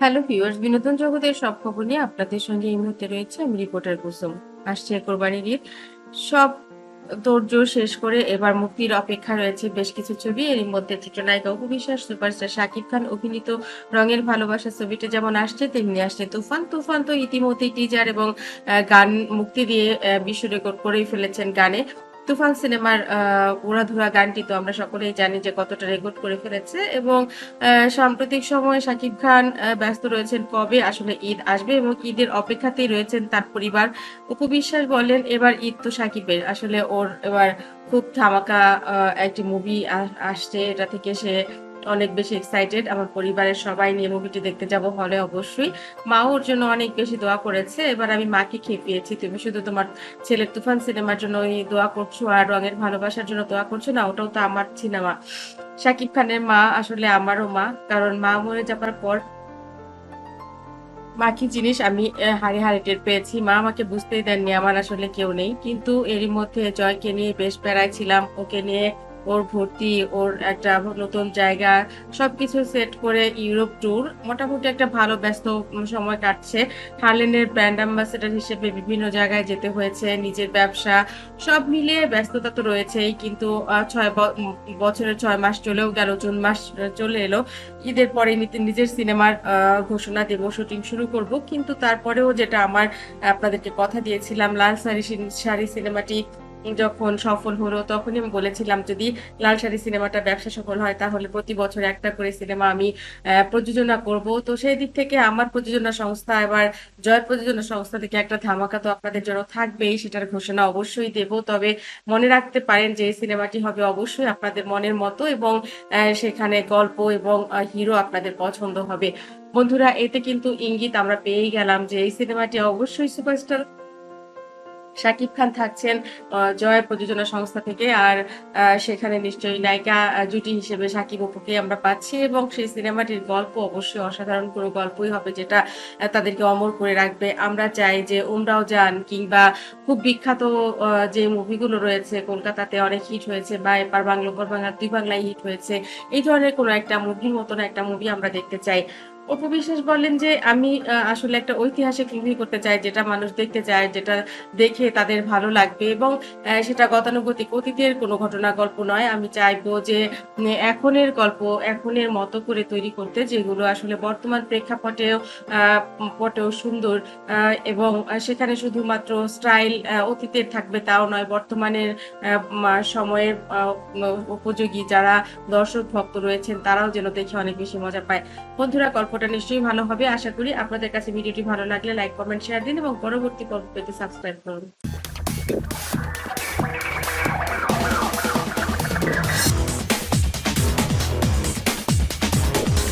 Hello viewers, বিনোদন জগতের সব খবর নিয়ে আপনাদের সঙ্গে এই মুহূর্তে রয়েছে আমি রিপোর্টার কুসুম। আসছে কোরবানির ঈদ। সব তোড়জোড় শেষ করে এবার মুক্তির অপেক্ষা রয়েছে বেশ কিছু ছবি। এর মধ্যে চিত্রনায়িকা অপু বিশ্বাস, সুপারস্টার শাকিব খান, অভিনীত রঙের ভালোবাসা ছবিটা যেমন আসছে, তেমনি আসছে তুফান। তুফান তো ইতিমধ্যেই টিজার এবং গান মুক্তি দিয়ে বিশ্ব রেকর্ড করেই ফেলেছেন গানে। তুফান সিনেমার উড়াধুরা গানটি তো আমরা সকলেই জানি যে কতটা রেকর্ড করে ফেলেছে এবং সাম্প্রতিক সময়ে শাকিব খান ব্যস্ত রয়েছেন কবে? আসলে ঈদ আসবে এবং ঈদের অপেক্ষাতেই রয়েছেন তার পরিবার। উপবিশ্বাস বলেন, এবার ঈদ তো শাকিবের আসলে ওর এবার খুব ধামাকা একটি মুভি আসছে। এটা থেকে সে অনেক বেশি এক্সাইটেড আমার পরিবারের সবাই নিয়ে মুভিটি দেখতে যাব হলে অবশ্যই। মা ওর জন্য অনেক বেশি দোয়া করেছে। এবার আমি মাকে খেপিয়েছি। তুমি শুধু তোমার ছেলের তুফান সিনেমার জন্য দোয়া করছ আর রঙের ভালোবাসার জন্য দোয়া করছ না, ওটাও তো আমার সিনেমা শাকিব খানের মা আসলে আমারও মা, কারণ মা মরে যাবার পর মা কি জিনিস আমি হাড়ি হাড়ি টের পেয়েছি। মা আমাকে বুঝতেই দেননি, আমার আসলে কেউ নেই। কিন্তু এরই মধ্যে জয়কে নিয়ে বেশ প্যারায় ছিলাম। ওকে নিয়ে ওর ভর্তি, ওর একটা নতুন জায়গা, সবকিছু সেট করে ইউরোপ ট্যুর মোটামুটি একটা ভালো, ব্যস্ত সময় কাটছে। হার্লেনের ব্র্যান্ড অ্যাম্বাসেডার হিসেবে বিভিন্ন জায়গায় যেতে হয়েছে, নিজের ব্যবসা, সব মিলিয়ে ব্যস্ততা তো রয়েছেই, কিন্তু ছয় বছরের ছয় মাস চলেও গেল, জুন মাস চলে এলো। ঈদের পরে নিজের সিনেমার ঘোষণা দেব, শুটিং শুরু করব। কিন্তু তারপরেও যেটা আমার, আপনাদেরকে কথা দিয়েছিলাম, লাল শাড়ি শাড়ি সিনেমাটি যখন সফল হলো, তখনই আমি বলেছিলাম, যদি লাল শাড়ি সিনেমাটা ব্যবসা সফল হয়, তাহলে প্রতি বছর একটা করে সিনেমা আমি প্রযোজনা করব। তো সেই দিক থেকে আমার প্রযোজনা সংস্থা, এবার জয় প্রযোজনা সংস্থা থেকে একটা ধামাকা তো আপনাদের জন্য থাকবেই, সেটার ঘোষণা অবশ্যই দেব। তবে মনে রাখতে পারেন যে সিনেমাটি হবে অবশ্যই আপনাদের মনের মতো এবং সেখানে গল্প এবং হিরো আপনাদের পছন্দ হবে। বন্ধুরা, এতে কিন্তু ইঙ্গিত আমরা পেয়েই গেলাম যে, এই সিনেমাটি অবশ্যই সুপারস্টার শাকিব খান থাকছেন জয় প্রযোজনা সংস্থা থেকে, আর সেখানে নিশ্চয়ই নায়িকা জুটি হিসেবে শাকিব অপুকে আমরা পাচ্ছি এবং সেই সিনেমাটির গল্প অবশ্যই অসাধারণ কোনো গল্পই হবে যেটা তাদেরকে অমর করে রাখবে। আমরা চাই যে উমরাও যান কিংবা খুব বিখ্যাত যে মুভিগুলো রয়েছে, কলকাতাতে অনেক হিট হয়েছে বা এপার বাংলা, ওপার বাংলা দুই বাংলায় হিট হয়েছে, এই ধরনের কোনো একটা মুভির মতন একটা মুভি আমরা দেখতে চাই। অপু বিশ্বাস বলেন যে আমি আসলে একটা ঐতিহাসিক মুভি করতে চাই, যেটা মানুষ দেখতে চায়, যেটা দেখে তাদের ভালো লাগবে এবং সেটা গতানুগতিক অতীতের কোনো ঘটনা, গল্প নয়। আমি চাইব যে এখনের গল্প এখনের মতো করে তৈরি করতে, যেগুলো আসলে বর্তমান প্রেক্ষাপটেও পটেও সুন্দর এবং সেখানে শুধুমাত্র স্টাইল অতীতের থাকবে তাও নয়, বর্তমানের সময়ের উপযোগী যারা দর্শক, ভক্ত রয়েছেন, তারাও যেন দেখে অনেক বেশি মজা পায়। বন্ধুরা গল্পটা নিশ্চয়ই ভালো হবে। আশা করি আপনাদের কাছে ভিডিওটি ভালো লাগলে লাইক কমেন্ট শেয়ার দিন এবং পরবর্তী পর্ব পেতে সাবস্ক্রাইব করুন।